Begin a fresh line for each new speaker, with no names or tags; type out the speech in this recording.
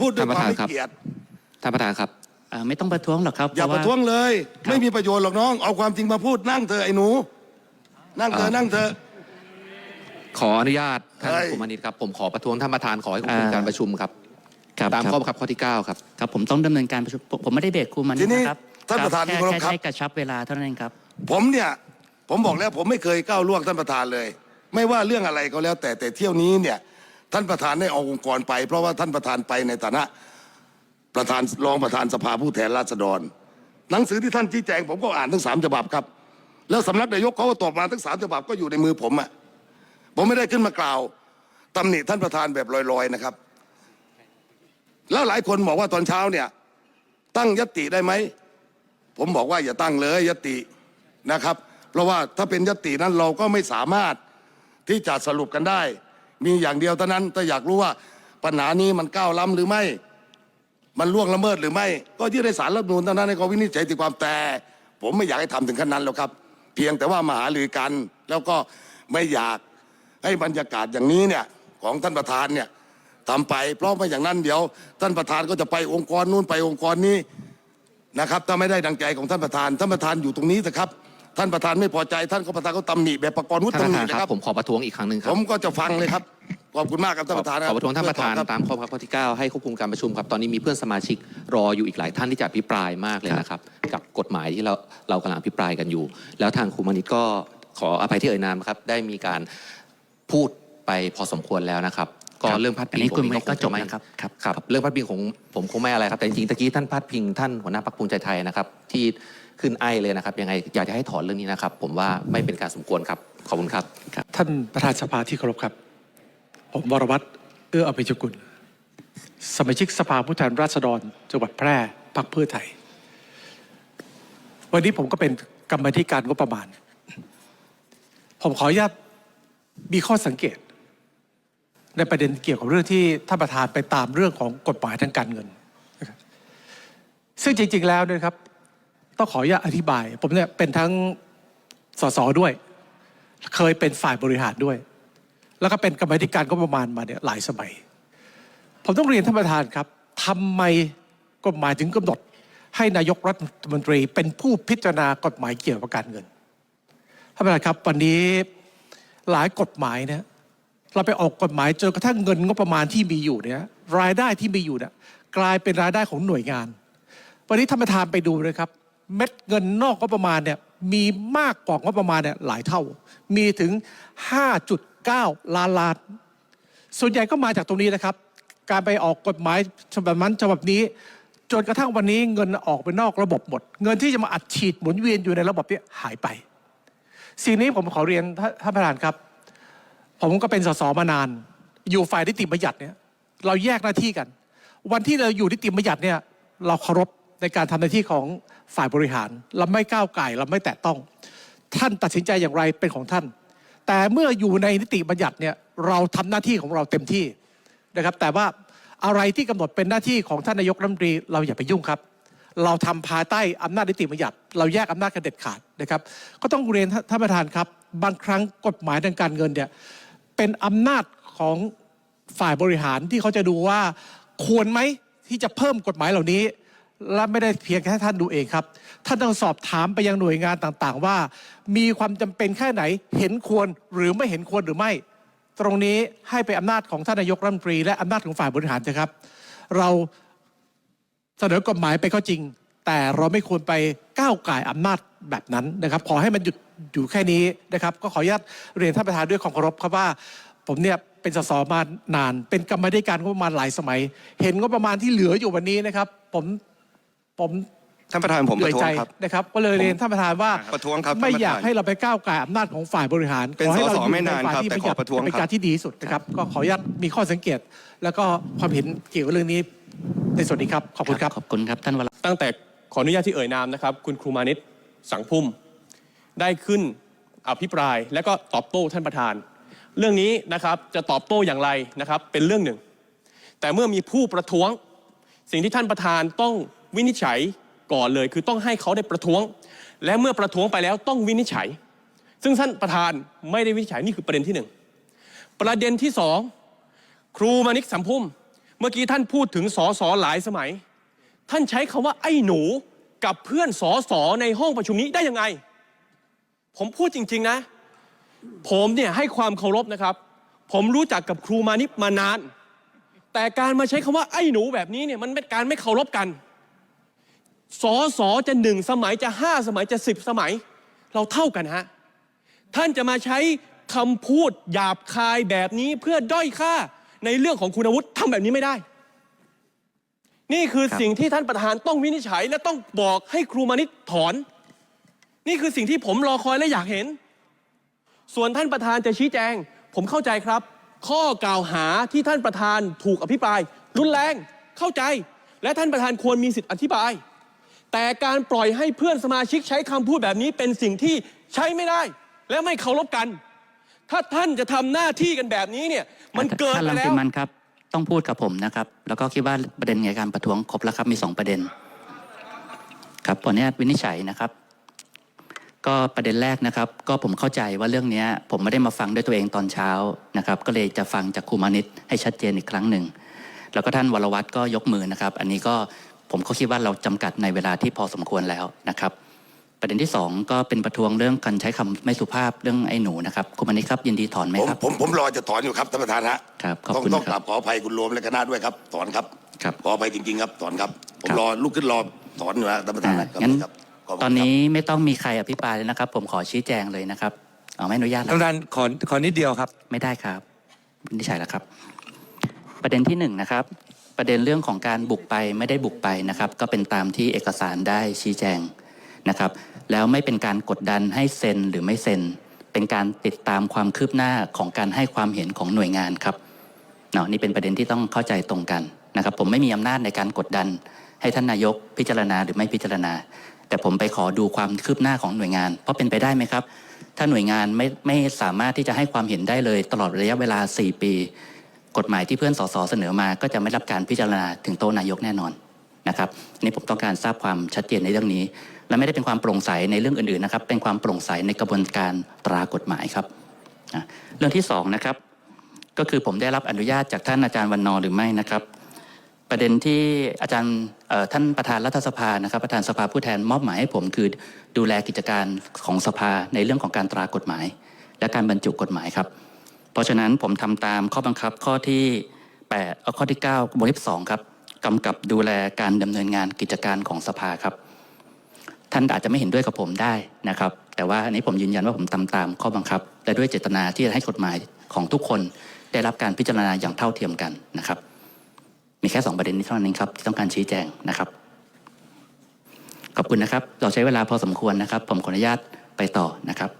พูดด้วยความ
ท่าน
ไม่
ประธานครับ
เกียรติ
ท่านประธานครับ
อ่าไม่ต้องประท้วงหรอกครับ
อย่า
เพ
ประ
ราะ
ท้วงเลย
ครับ
ไม่มีประโยชน์หรอกน้อง เอาความจริงมาพูดนั่งเธอะไอ้หนู นั่งเธอะ
อ่านั่
นั่งเธอะ
ขออนุญาตท่าน
เฮ้ย
คุมานิตครับผมขอประท้วงท่านประธานขอให้ควบคุมการประชุมครับ
ครับ
ตาม
ค
ข้อ
รับ
บังคับข้อที่ 9 ครับ
ครับผมต้องดำเนินการประชุมผมผมไม่ได้เบรกครูมัน
ทีนี้
นะครับ
ท่านประธาน
แค่
ที่เคารพ
แค่
ครับ
ใช้กระชับเวลาเท่านั้นเองครับ
ผมเนี่ย ผมบอกแล้วผมไม่เคยก้าวล่วงท่านประธานเลย ไม่ว่าเรื่องอะไรก็แล้วแต่แต่เที่ยวนี้เนี่ย ท่านประธานได้เอาองค์กรไป เพราะว่าท่านประธานไปในฐานะประธานรองประธานสภาผู้แทนราษฎร หนังสือที่ท่านชี้แจงผมก็อ่านทั้งสามฉบับครับ แล้วสำนักนายกเขาก็ตอบมาทั้งสามฉบับก็อยู่ในมือผมอะผมไม่ได้ขึ้นมากล่าวตำหนิท่านประธานแบบลอยๆนะครับ แล้วหลายคนบอกว่าตอนเช้าเนี่ย ตั้งยติได้ไหมผมบอกว่าอย่าตั้งเลยยตินะครับ เพราะว่าถ้าเป็นยตินั้นเราก็ไม่สามารถที่จะสรุปกันได้ มีอย่างเดียวเท่านั้นถ้าอยากรู้ว่าปัญหานี้มันก้าวล้ำหรือไม่ มันล่วงละเมิดหรือไม่ ก็ยื่นในสารรัฐธรรมนูลเท่านั้นให้เขาวินิจฉัยตีความแต่ ผมไม่อยากให้ทำถึงขั้นนั้นหรอกครับ เพียงแต่ว่ามาหารือกัน แล้วก็ไม่อยากให้บรรยากาศอย่างนี้เนี่ยของท่านประธานเนี่ยทำไปเพราะไม่อย่างนั้นเดี๋ยว ท่านประธานก็จะไปองค์กรนู้นไปองค์กรนี้นะครับถ้าไม่ได้ดังใจของท่านประธาน ท่านประธานอยู่ตรงนี้นะครับ ท่านประธานไม่พอใจท่านก็ประธานก็ตำหนิแบบประกรณ์วุฒิ
ท่านป
ตำ
ระ
หนิ
ธาน
นะ
ค
ค
รั
รั
บบผมขอประท้วงอีกครั้งหนึ่งค
ผ
รับ
มก็จะฟังเลยครับขอบคุณมากครับท่านประธาน
ขอประท้วงท่านประธาน
เพื่อ
ตามข้อบังคับข้อที่ 9 ให้ควบคุมการประชุมครับตอนนี้มีเพื่อนสมาชิกรออยู่อีกหลายท่านที่จะอภิปรายมากเลยนะครับ กับกฎหมายที่เราเรากำลังอภิปรายกันอยู่ แล้วทางครูมานิตก็ขออภัยที่เอ่ยนามครับได้มีการพูดไปพอสมควรแล้วนะครับ ก็
ครับ
เรื่องพัด
อั
พิ
น
ง
นี้
ผม
คุณ
เอง
ไม่
ก็ค
ก็
ง
จ
จะ
บ
ไม่
นะครับครับ
ครับเรื่องพัดพิงของผมคงไม่อะไรครับแต่จริงๆตะกี้ท่านพัดพิงท่านหัวหน้าพรรคภูมิใจไทยนะครับ ที่ขึ้นไอเลยนะครับ ยังไงอยากจะให้ถอนเรื่องนี้นะครับ ผมว่าไม่เป็นการสมควรครับขอบคุณครับ
ท่านประธานสภาที่เคารพครับ ผมวรวัตรเอื้ออภิชกุล สมาชิกสภาผู้แทนราษฎร จังหวัดแพร่พรรคเพื่อไทย วันนี้ผมก็เป็นกรรมาธิการงบประมาณ ผมขออนุญาตมีข้อสังเกต ในประเด็นเกี่ยวกับเรื่องที่ท่านประธานไปตามเรื่องของกฎหมายทางการเงินนะครับซึ่งจริง ๆ แล้วเนยครับ ต้องขออนุญาตอธิบาย ผมเนี่ยเป็นทั้งสสด้วย เคยเป็นฝ่ายบริหารด้วย แล้วก็เป็นกรรมธิการก็ประมาณมาเนี่ยหลายสมัย ผมต้องเรียนท่านประธานครับทำไมกฎหมายถึงกำหนด ให้นายกรัฐมนตรีเป็นผู้พิจารณากฎหมายเกี่ยวกับการเงินท่านประธานครับ วันนี้หลายกฎหมายเนี่ย เราไปออกกฎหมายจนกระทั่งเงินงบประมาณที่มีอยู่เนี่ยรายได้ที่มีอยู่เนี่ยกลายเป็นรายได้ของหน่วยงาน วันนี้ท่านประธานไปดูนะครับ เม็ดเงินนอกงบประมาณเนี่ยมีมากกว่างบประมาณเนี่ยหลายเท่า มีถึง 5.9 ล้านล้าน ส่วนใหญ่ก็มาจากตรงนี้นะครับ การไปออกกฎหมายฉบับนั้นฉบับนี้จนกระทั่งวันนี้เงินออกไปนอกระบบหมด เงินที่จะมาอัดฉีดหมุนเวียนอยู่ในระบบเนี่ยหายไป สิ่งนี้ผมขอเรียนท่านประธานครับ ผมก็เป็นสสมานาน อยู่ฝ่ายนิติบัญญัติเนี่ย เราแยกหน้าที่กัน วันที่เราอยู่นิติบัญญัติเนี่ย เราเคารพในการทำหน้าที่ของฝ่ายบริหาร เราไม่ก้าวไก่เราไม่แตะต้อง ท่านตัดสินใจอย่างไรเป็นของท่าน แต่เมื่ออยู่ในนิติบัญญัติเนี่ยเราทำหน้าที่ของเราเต็มที่นะครับ แต่ว่าอะไรที่กำหนดเป็นหน้าที่ของท่านนายกรัฐมนตรีเราอย่าไปยุ่งครับ เราทำภายใต้อำนาจนิติบัญญัติ เราแยกอำนาจกันเด็ดขาดนะครับ ก็ต้องเรียนท่านประธานครับ บางครั้งกฎหมายทางการเงินเนี่ย เป็นอำนาจของฝ่ายบริหารที่เขาจะดูว่าควรไหมที่จะเพิ่มกฎหมายเหล่านี้ และไม่ได้เพียงแค่ท่านดูเองครับ ท่านต้องสอบถามไปยังหน่วยงานต่างๆ ว่า มีความจำเป็นแค่ไหนเห็นควรหรือไม่เห็นควรหรือไม่ ตรงนี้ให้ไปนอำนาจของท่านนายกรัฐมนตรี และอำนาจของฝ่ายบริหารนะครับ เราเสนอกฎหมายไปก็จริง แต่เราไม่ควรไปาวไก่ายอำนาจแบบนั้นนะครับ ขอให้มันหยุดอยู่แค่นี้นะครับ ก็ขออนุญาตเรียนท่านประธานด้วยความเคารพครับว่า ผมเนี่ยเป็นสสมานาน เป็นกรรมาธิการงบประมาณหลายสมัย เห็นงบประมาณที่เหลืออยู่วันนี้นะครับ ผมผม
ท่านประธานผม
เห
ป
นื่อย
ระท้ว
ใจ
งครับ
นะครับ ก็เลยเรียนท่านประธานว่า
ประท้วงครับ
ไม่
ท่านประธาน
อยากให้เราไปก้าวไก่ายอำนาจของฝ่ายบริหาร
เป็น
ขอให้เรา
สส
อยู่
ไม่
ใน
นาน
ฝ่าย
ครับ
ที่
แต่
ประหยัด
ขอประท้วง
เป็น
ครับ
การที่ดีที่สุดนะครับ ก็ขออนุญาตมีข้อสังเกต แล้วก็ความเห็นเกี่ยวกับเรื่องนี้ในส่วนนี้ครับขอบคุณครับ
ขอบคุณครับท่านวร
ตั้งแต่ ขออนุญาตที่เอ่ยนามนะครับ คุณครูมานิตสังพุ่ม ได้ขึ้นอภิปราย และก็ตอบโต้ท่านประธาน เรื่องนี้นะครับจะตอบโต้อย่างไรนะครับเป็นเรื่องหนึ่ง แต่เมื่อมีผู้ประท้วง สิ่งที่ท่านประธานต้องวินิจฉัยก่อนเลย คือต้องให้เขาได้ประท้วง และเมื่อประท้วงไปแล้วต้องวินิจฉัย ซึ่งท่านประธานไม่ได้วินิจฉัยนี่คือประเด็นที่หนึ่งประเด็นที่สองครูมานิกสัมพุ่ม เมื่อกี้ท่านพูดถึงสอสอหลายสมัย ท่านใช้คำว่าไอ้หนูกับเพื่อนสอสอในห้องประชุมนี้ได้ยังไง ผมพูดจริง ๆนะ ผมเนี่ยให้ความเคารพนะครับ ผมรู้จักกับครูมานิปมานาน แต่การมาใช้คำว่าไอ้หนูแบบนี้เนี่ยมันเป็นการไม่เคารพกันสอสอจะหนึ่งสมัยจะห้าสมัยจะสิบสมัย เราเท่ากันฮะท่านจะมาใช้คำพูดหยาบคายแบบนี้เพื่อด้อยค่าในเรื่องของคุณวุฒิทำแบบนี้ไม่ได้ นี่คือ
ครับ
สิ่งที่ท่านประธานต้องวินิจฉัย และต้องบอกให้ครูมานิตถอน นี่คือสิ่งที่ผมรอคอยและอยากเห็น ส่วนท่านประธานจะชี้แจง ผมเข้าใจครับ ข้อกล่าวหาที่ท่านประธานถูกอภิปราย รุนแรงเข้าใจ และท่านประธานควรมีสิทธิ์อธิบาย แต่การปล่อยให้เพื่อนสมาชิกใช้คำพูดแบบนี้เป็นสิ่งที่ใช้ไม่ได้ และไม่เคารพกัน ถ้าท่านจะทำหน้าที่กันแบบนี้เนี่ยมันเกิน
ท่าน
ไป
รัง
แล้
สิ
ว
มันครับ ต้องพูดกับผมนะครับ แล้วก็คิดว่าประเด็นในการประท้วงครบแล้วครับมีสองประเด็น ครับขออนุญาตวินิจฉัยนะครับ ก็ประเด็นแรกนะครับ ก็ผมเข้าใจว่าเรื่องนี้ผมไม่ได้มาฟังด้วยตัวเองตอนเช้านะครับ ก็เลยจะฟังจากครูมานิตให้ชัดเจนอีกครั้งหนึ่งแล้วก็ท่านวรวัตรก็ยกมือนะครับ อันนี้ก็ผมก็คิดว่าเราจำกัดในเวลาที่พอสมควรแล้วนะครับ ประเด็นที่สองก็เป็นประท้วงเรื่องการใช้คำไม่สุภาพเรื่องไอ้หนูนะครับครูมานิตครับยินดีถอนไหม
ผม
ครับ
ผมผมรอจะถอนอยู่ครับท่านประธานฮะ
ครับขอบ
ต้อง
คุณ
ต้อง
ค
ก
รั
รา
บบ
ขออภัยคุณโรวมและคณะด้วยครับถอนครับ
ครับ
ขออภัยจริงๆครับถอนครับผม
ครับ
รอลุกขึ้นรอถอนอยู่นะท่านประธาน
อ่า
ครับ
งั้น
ครับขบคุณ
ตอนนี้
ครับ
ไม่ต้องมีใครอภิปรายเลยนะครับ ผมขอชี้แจงเลยนะครับเอาไม่อนุญาต
ท่าน
แล้ว
ประธานขอขอนิดเดียวครับ
ไม่ได้ครับวินิจฉัยแล้วครับ ประเด็นที่หนึ่งนะครับ ประเด็นเรื่องของการบุกไปไม่ได้บุกไปนะครับ ก็เป็นตามที่เอกสารได้ชี้แจง นะครับ แล้วไม่เป็นการกดดันให้เซ็นหรือไม่เซ็น เป็นการติดตามความคืบหน้าของการให้ความเห็นของหน่วยงานครับเนาะนี่เป็นประเด็นที่ต้องเข้าใจตรงกันนะครับ ผมไม่มีอำนาจในการกดดัน ให้ท่านนายกพิจารณาหรือไม่พิจารณา แต่ผมไปขอดูความคืบหน้าของหน่วยงาน เพราะเป็นไปได้ไหมครับ ถ้าหน่วยงานไม่ไม่สามารถที่จะให้ความเห็นได้เลย ตลอดระยะเวลา 4 ปี กฎหมายที่เพื่อนสสเสนอมา ก็จะไม่รับการพิจารณาถึงโต๊ะนายกแน่นอนนะครับนี่ผมต้องการทราบความชัดเจนในเรื่องนี้ และไม่ได้เป็นความโปร่งใสในเรื่องอื่นๆนะครับ เป็นความโปร่งใสในกระบวนการตรากฎหมายครับอะเรื่องที่สองนะครับก็คือผมได้รับอนุญาตจากท่านอาจารย์วันนอหรือไม่นะครับ ประเด็นที่อาจารย์ท่านประธานรัฐสภานะครับ ประธานสภาผู้แทนมอบหมายให้ผมคือดูแลกิจการของสภาในเรื่องของการตรากฎหมาย และการบรรจุกฎหมายครับ เพราะฉะนั้นผมทำตามข้อบังคับข้อที่8ข้อที่9วงเล็บ2ครับกำกับดูแลการดำเนินงานกิจการของสภาครับ ท่านอาจจะไม่เห็นด้วยกับผมได้นะครับ แต่ว่าอันนี้ผมยืนยันว่าผมทำตามข้อบังคับ และด้วยเจตนาที่จะให้กฎหมายของทุกคน ได้รับการพิจารณาอย่างเท่าเทียมกันนะครับ มีแค่สองประเด็นนี้เท่านั้นครับที่ต้องการชี้แจงนะครับขอบคุณนะครับ เราใช้เวลาพอสมควรนะครับ ผมขออนุญาตไปต่อนะครับ